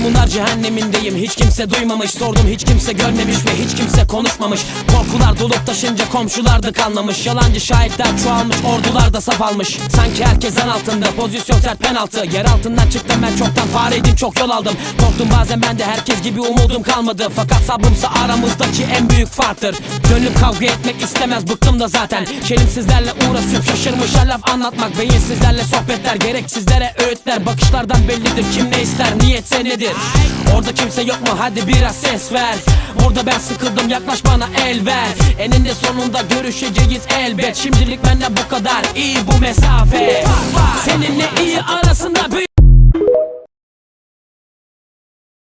Maymunlar cehennemindeyim. Hiç kimse duymamış. Sordum hiç kimse görmemiş ve hiç kimse konuşmamış. Korkular dolup taşınca komşular da kanlamış Yalancı şahitler çoğalmış ordular da saf almış. Sanki herkes en altında pozisyon sert penaltı. Yer altından çıktım ben çoktan fareydim çok yol aldım. Korktum bazen ben de herkes gibi umudum kalmadı. Fakat sabrımsa aramızdaki en büyük farktır. Gönlüm kavga etmek istemez bıktım da zaten. Çelimsizlerle uğraşıp şaşırmışlar laf anlatmak Beyinsizlerle sohbetler gereksizlere öğütler. Bakışlardan bellidir kim ne ister niyetse nedir nedir? Orada kimse yok mu? Hadi biraz ses ver. Burada ben sıkıldım yaklaş bana el ver. Eninde sonunda görüşeceğiz elbet. Şimdilik benden bu kadar. İyi bu mesafe. Seninle iyi arasında büyük